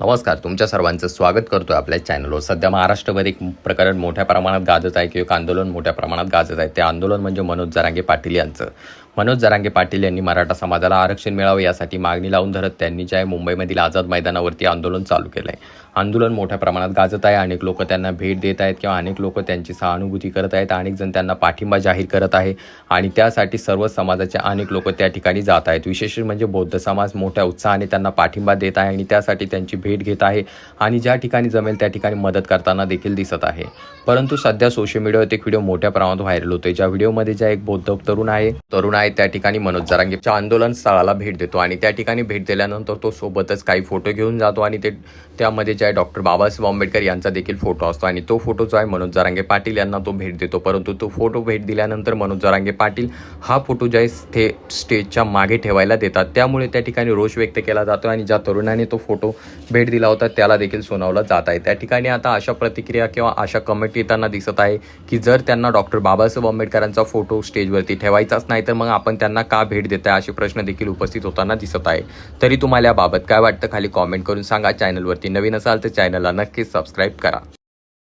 नमस्कार तुमच्या सर्वांचं स्वागत करतोय आपल्या चॅनलवर. सध्या महाराष्ट्रभर एक प्रकरण मोठ्या प्रमाणात गाजत आहे किंवा आंदोलन मोठ्या प्रमाणात गाजत आहे. ते आंदोलन म्हणजे मनोज जरांगे पाटील यांचं. मनोज जरांगे पाटील यांनी मराठा समाजाला आरक्षण मिळावं यासाठी मागणी लावून धरत त्यांनी जे आहे मुंबईमधील आझाद मैदानावरती आंदोलन चालू केलं आहे आंदोलन मोठ्या प्रमाणात गाजत आहे. अनेक लोक त्यांना भेट देत आहेत किंवा अनेक लोक त्यांची सहानुभूती करत आहेत. अनेक जण त्यांना पाठिंबा जाहीर करत आहे. आणि त्यासाठी सर्व समाजाचे अनेक लोक त्या ठिकाणी जात आहेत. विशेष म्हणजे बौद्ध समाज मोठ्या उत्साहाने त्यांना पाठिंबा देत आहे आणि त्यासाठी त्यांची भेट घेत आहे आणि ज्या ठिकाणी जमेल त्या ठिकाणी मदत करताना देखील दिसत आहे. परंतु सध्या सोशल मीडियावर एक व्हिडिओ मोठ्या प्रमाणात व्हायरल होतोय. ज्या व्हिडिओमध्ये ज्या एक बौद्ध तरुण आहे तरुण आहे त्या ठिकाणी मनोज जरांगेच्या आंदोलन स्थळाला भेट देतो आणि त्या ठिकाणी भेट दिल्यानंतर तो सोबतच काही फोटो घेऊन जातो आणि ते त्यामध्ये जे आहे डॉक्टर बाबासाहेब आंबेडकर यांचा देखील फोटो असतो आणि तो फोटो जो आहे मनोज जरांगे पाटील यांना तो भेट देतो. परंतु तो फोटो भेट दिल्यानंतर मनोज जरांगे पाटील हा फोटो जो आहे स्टे स्टेजच्या मागे ठेवायला देतात. त्यामुळे त्या ठिकाणी रोष व्यक्त केला जातो आणि ज्या तरुणाने तो फोटो भेट दिला होता त्याला देखील सुनावला जात आहे. त्या ठिकाणी आता अशा प्रतिक्रिया किंवा अशा कमेंट येताना दिसत आहे की जर त्यांना डॉक्टर बाबासाहेब आंबेडकरांचा फोटो स्टेजवरती ठेवायचाच नाही तर मग आपण त्यांना का भेट देत आहे असे प्रश्न देखील उपस्थित होताना दिसत आहे. तरी तुम्हाला याबाबत काय वाटतं खाली कॉमेंट करून सांगा. चॅनलवरती नवीन असाल तर चॅनलला नक्कीच सबस्क्राईब करा.